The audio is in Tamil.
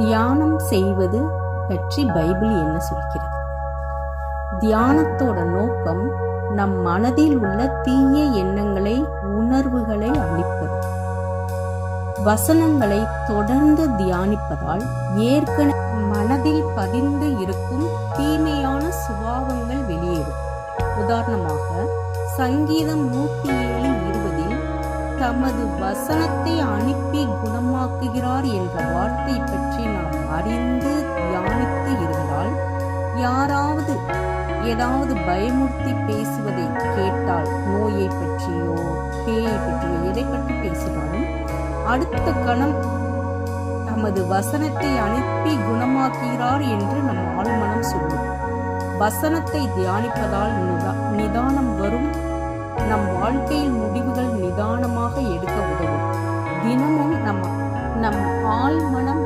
தியானம் செய்வது பற்றி பைபிள் என்ன சொல்கிறது? தியானத்தோட நோக்கம் நம் மனதில் உள்ள தீய எண்ணங்களை உணர்வுகளை அழிப்பது. வசனங்களை தொடர்ந்து தியானிப்பதால் ஏற்கனவே மனதில் பதிந்து இருக்கும் தீமையான சுபாவங்கள் வெளியேறும். உதாரணமாக சங்கீதம் நூற்றி ஏழு இருபதில் தமது வசனத்தை அனுப்பி குணம் யாராவது ஏதாவது பயமுறுத்தி பேசுவதை கேட்டால் நோயை பற்றியோ பேயை பற்றியோ எதை பற்றி பேசினாலும் அடுத்த கணம் நமது வசனத்தை அனுப்பி குணமாக்குகிறார் என்று நம் ஆழ்மனம் சொல்லும். வசனத்தை தியானிப்பதால் நிதானம் வரும். நம் வாழ்க்கையில் முடிவுகள் நிதானமாக எடுக்க உதவும். தினமும் நம் நம் ஆழ்மனம்